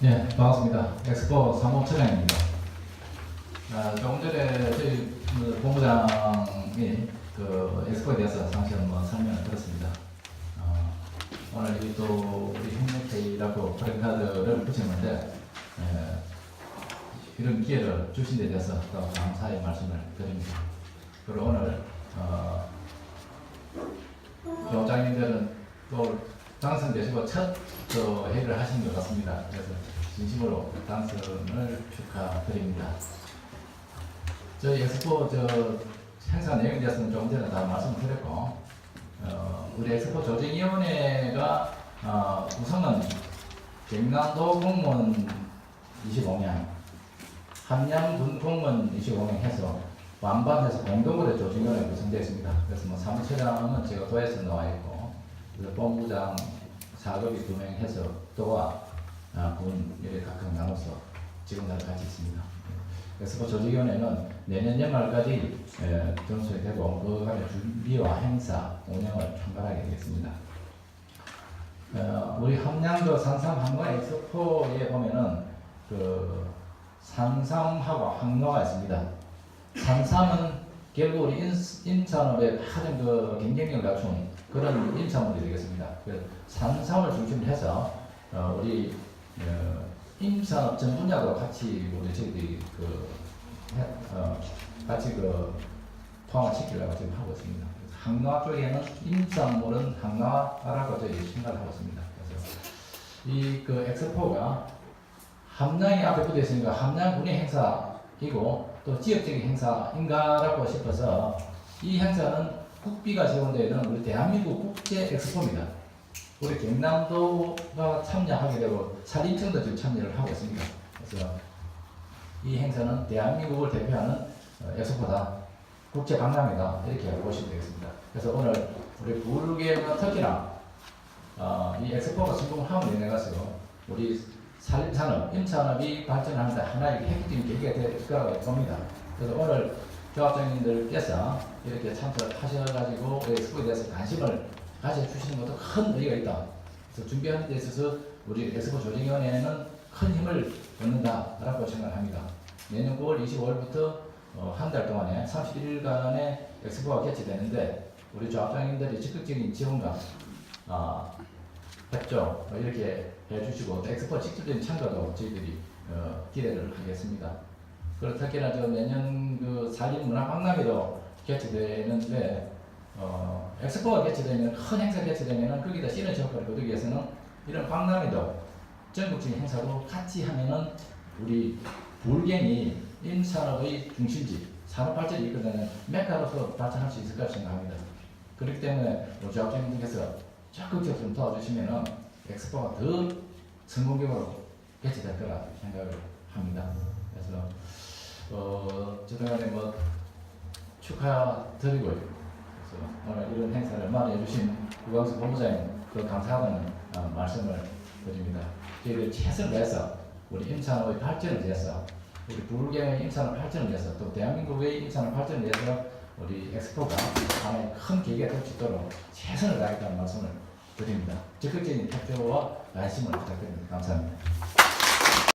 네, 반갑습니다. 엑스포 사무처장입니다. 아, 조금 전에 저희 그 본부장이 그 엑스포에 대해서 상시 한번 설명을 들었습니다. 어, 오늘 이또 우리 협력회의라고 프레카드를 붙였는데 에, 이런 기회를 주신 데 대해서 또 감사의 말씀을 드립니다. 그리고 오늘 어, 교장님들은 또 당선 되시고 첫또 회의를 하신 것 같습니다. 그래서 진심으로 당선을 축하드립니다. 저희 엑스포 저 행사 내용에 대해서는 조금 전에 다 말씀드렸고, 어, 우리 엑스포 조직위원회가 어, 우선은 경남도 공무원 25명, 함양군 공무원 25명 해서 완반해서 공동으로 조직위원회 구성되어 있습니다. 그래서 뭐 사무처장은 제가 도에서 나와 있고, 그래서 본부장 사급이 두 명 해서 또와 아, 군 이렇게 각각 나눠서 지금 다 같이 있습니다. 그래서 그 조직위원회는 내년 연말까지 에, 전수이 되고 그 간의 준비와 행사 운영을 총괄하게 되겠습니다. 어, 우리 함양도 산삼 항로 엑스포에 보면은 그 산삼하고 항로가 있습니다. 산삼은 결국 우리 인, 임산업의 가장 그 경쟁력을 갖춘 그런 임산물이 되겠습니다. 산삼을 중심으로 해서 어, 우리 어, 임산업 전 분야도 같이 우리 저희들이 그 해- 어, 같이 그 포함을 시키려고 지금 하고 있습니다. 항로화 쪽에는 임산물은 항로화라고 저희 생각을 하고 있습니다. 그래서 이 그 엑스포가 함량이 앞에 붙어 있으니까 함량 군의 행사이고 또 지역적인 행사인가라고 싶어서 이 행사는 국비가 지원되는 우리 대한민국 국제 엑스포입니다. 우리 경남도가 참여하게 되고 산림청도 지금 참여를 하고 있습니다. 그래서 이 행사는 대한민국을 대표하는 어, 엑스포다, 국제 박람회다 이렇게 보시면 되겠습니다. 그래서 오늘 우리 불개는 특히나 어, 이 엑스포가 인해 가지고 우리 산림산업, 임산업이 발전하는데 하나의 핵심적인 계기가 될 거라고 봅니다. 그래서 오늘 조합장님들께서 이렇게 참석하셔가지고 이 엑스포에 대해서 관심을 가져주시는 것도 큰 의의가 있다. 그래서 준비하는 데 있어서 우리 엑스포 조직위원회는 큰 힘을 얻는다라고 생각합니다. 내년 9월 25일부터 어, 한달 동안에 31일간의 엑스포가 개최되는데 우리 조합장님들이 적극적인 지원과 아, 어, 이렇게 해주시고 또 엑스포 직접적인 참가도 저희들이 어, 기대를 하겠습니다. 특히나 저 내년 그 산림 문화 박람회도 개최되는데 어, 엑스포가 개최되면 큰 행사 개최되면은 거기다 시너 지 효과를 거두기 위해서는 이런 박람회도 전국적인 행사도 같이 하면은 우리 불경이 임산업의 중심지 산업 발전이 이끌어내는 메카로서 발전할 수 있을 거라 생각합니다. 그렇기 때문에 우리 조합장님께서 적극적으로 좀 도와주시면은 엑스포가 더 성공적으로 개최될 거라 생각을 합니다. 그래서 어, 저동안에 뭐 축하드리고요. 그래서 오늘 이런 행사를 마련해 주신 구광수 본부장님 그 감사하다는 어, 말씀을 드립니다. 저희들 최선을 다해서 우리 임산업의 발전을 위해서 우리 불경의 임산업 발전을 위해서 또 대한민국의 임산업 발전을 위해서 우리 엑스포가 하나의 큰 계기가 될 수 있도록 최선을 다하겠다는 말씀을 드립니다. 적극적인 협조와 관심을 부탁드립니다. 감사합니다.